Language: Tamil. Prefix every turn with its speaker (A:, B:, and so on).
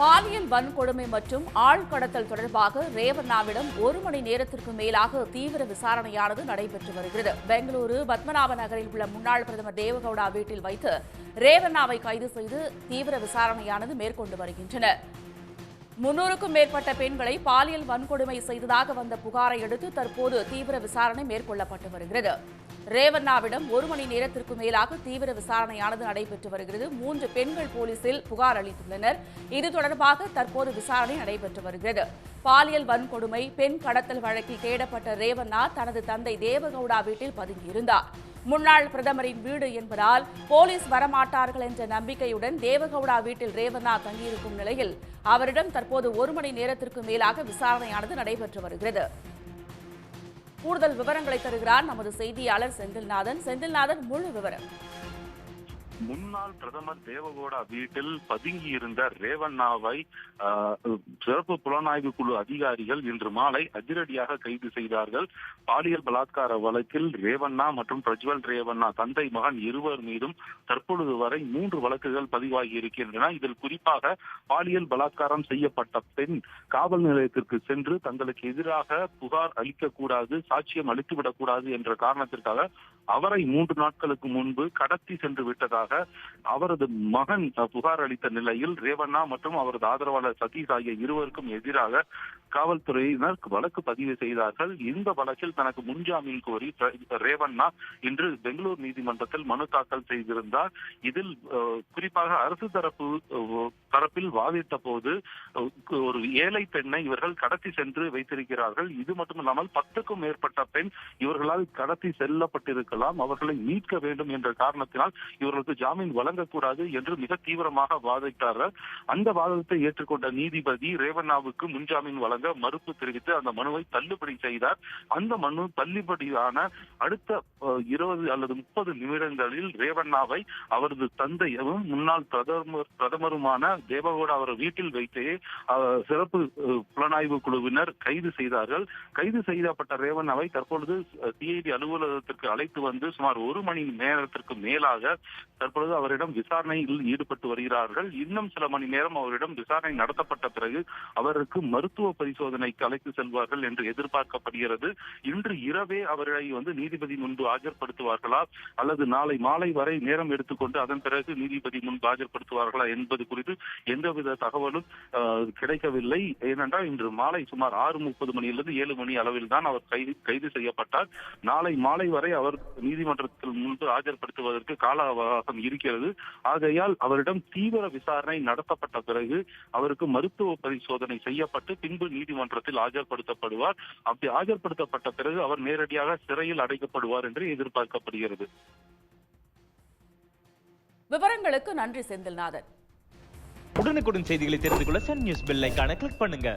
A: பாலியல் வன்கொடுமை மற்றும் ஆள் கடத்தல் தொடர்பாக ரேவண்ணாவிடம் ஒரு மணி நேரத்திற்கு மேலாக தீவிர விசாரணையானது நடைபெற்று வருகிறது. பெங்களூரு பத்மநாப நகரில் உள்ள முன்னாள் பிரதமர் தேவகவுடா வீட்டில் வைத்து ரேவண்ணாவை கைது செய்து தீவிர விசாரணையானது மேற்கொண்டு வருகின்றனர். முன்னூறுக்கும் மேற்பட்ட பெண்களை பாலியல் வன்கொடுமை செய்ததாக வந்த புகாரை அடுத்து தற்போது தீவிர விசாரணை மேற்கொள்ளப்பட்டு வருகிறது. ரேவண்ணாவிடம் ஒரு மணி நேரத்திற்கு மேலாக தீவிர விசாரணையானது நடைபெற்று வருகிறது. மூன்று பெண்கள் போலீசில் புகார் அளித்துள்ளனர். இது தொடர்பாக தற்போது விசாரணை நடைபெற்று வருகிறது. பாலியல் வன்கொடுமை பெண் கடத்தல் வழக்கில் தேடப்பட்ட ரேவண்ணா தனது தந்தை தேவகவுடா வீட்டில் பதுங்கியிருந்தார். முன்னாள் பிரதமரின் வீடு என்பதால் போலீஸ் வரமாட்டார்கள் என்ற நம்பிக்கையுடன் தேவகவுடா வீட்டில் ரேவண்ணா தங்கியிருக்கும் நிலையில் அவரிடம் தற்போது ஒரு மணி நேரத்திற்கு மேலாக விசாரணையானது நடைபெற்று வருகிறது. கூடுதல் விவரங்களை தருகிறார் நமது செய்தியாளர் செந்தில்நாதன். செந்தில்நாதன் முழு விவரம்.
B: முன்னாள் பிரதமர் தேவகோடா வீட்டில் பதுங்கியிருந்த ரேவண்ணாவை சிறப்பு புலனாய்வு குழு அதிகாரிகள் இன்று மாலை அதிரடியாக கைது செய்தார்கள். பாலியல் பலாத்கார வழக்கில் ரேவண்ணா மற்றும் பிரஜ்வல் ரேவண்ணா தந்தை மகன் இருவர் மீதும் தற்பொழுது வரை மூன்று வழக்குகள் பதிவாகி இருக்கின்றன. இதில் குறிப்பாக பாலியல் பலாத்காரம் செய்யப்பட்ட பெண் காவல் நிலையத்திற்கு சென்று தங்களுக்கு எதிராக புகார் அளிக்கக்கூடாது சாட்சியம் அளித்துவிடக்கூடாது என்ற காரணத்திற்காக அவரை மூன்று நாட்களுக்கு முன்பு கடத்தி சென்று விட்டதாக அவரது மகன் புகார் அளித்த நிலையில் ரேவண்ணா மற்றும் அவரது ஆதரவாளர் சதீஷ் ஆகிய இருவருக்கும் எதிராக காவல்துறையினர் வழக்கு பதிவு செய்தார்கள். இந்த வழக்கில் தனக்கு முன்ஜாமீன் கோரி ரேவண்ணா இன்று பெங்களூர் நீதிமன்றத்தில் மனு தாக்கல் செய்திருந்தார். இதில் குறிப்பாக அரசு தரப்பு தரப்பில் வாதிட்ட போது ஒரு ஏழை பெண்ணை இவர்கள் கடத்தி சென்று வைத்திருக்கிறார்கள். இது மட்டுமில்லாமல் பத்துக்கும் மேற்பட்ட பெண் இவர்களால் கடத்தி செல்லப்பட்டிருக்கலாம். அவர்களை மீட்க வேண்டும் என்ற காரணத்தினால் இவர்களுக்கு ஜாமீன் வழங்கக்கூடாது என்று மிக தீவிரமாக வாதிட்டார்கள். அந்த வாதத்தை ஏற்றுக்கொண்ட நீதிபதி ரேவண்ணாவுக்கு முன்ஜாமீன் வழங்க மறுப்பு தெரிவித்து அந்த மனுவை தள்ளுபடி செய்தார். அந்த மனு தள்ளுபடியான அடுத்த இருபது அல்லது முப்பது நிமிடங்களில் ரேவண்ணாவை அவரது தந்தையும் முன்னாள் பிரதமர் பிரதமருமான தேவகவுடா அவர் வீட்டில் வைத்தே சிறப்பு புலனாய்வு குழுவினர் கைது செய்தார்கள். கைது செய்யப்பட்ட ரேவண்ணாவை தற்பொழுது சிஐடி அலுவலகத்திற்கு அழைத்து வந்து சுமார் ஒரு மணி நேரத்திற்கு மேலாக தற்பொழுது அவரிடம் விசாரணையில் ஈடுபட்டு வருகிறார்கள். இன்னும் சில மணி நேரம் அவரிடம் விசாரணை நடத்தப்பட்ட பிறகு அவருக்கு மருத்துவ பரிசோதனைக்கு அழைத்து செல்வார்கள் என்று எதிர்பார்க்கப்படுகிறது. இன்று இரவே அவரை வந்து நீதிபதி முன்பு ஆஜர்படுத்துவார்களா? அல்லது நாளை மாலை வரை நேரம் எடுத்துக்கொண்டு அதன் பிறகு நீதிபதி முன்பு ஆஜர்படுத்துவார்களா என்பது குறித்து எந்தவித தகவலும் கிடைக்கவில்லை. ஏனென்றால் இன்று மாலை சுமார் ஆறு முப்பது மணியிலிருந்து ஏழு மணி அளவில் தான் அவர் கைது கைது செய்யப்பட்டார். நாளை மாலை வரை அவர் நீதிமன்றத்தில் முன்பு ஆஜர்படுத்துவதற்கு கால அவகாசம் இருக்கிறது. ஆகையால் அவரிடம் தீவிர விசாரணை நடத்தப்பட்ட பிறகு அவருக்கு மருத்துவ பரிசோதனை செய்யப்பட்டு பின்பு நீதிமன்றத்தில் ஆஜர்படுத்தப்படுவார். அப்படி ஆஜர்படுத்தப்பட்ட பிறகு அவர் நேரடியாக சிறையில் அடைக்கப்படுவார் என்று எதிர்பார்க்கப்படுகிறது.
A: விவரங்களுக்கு நன்றி செந்தில்நாதன்.
C: உடனுக்குடன் செய்திகளை தெரிந்து கொள்ள சன் நியூஸ் பெல் ஐகானை கிளிக் பண்ணுங்க.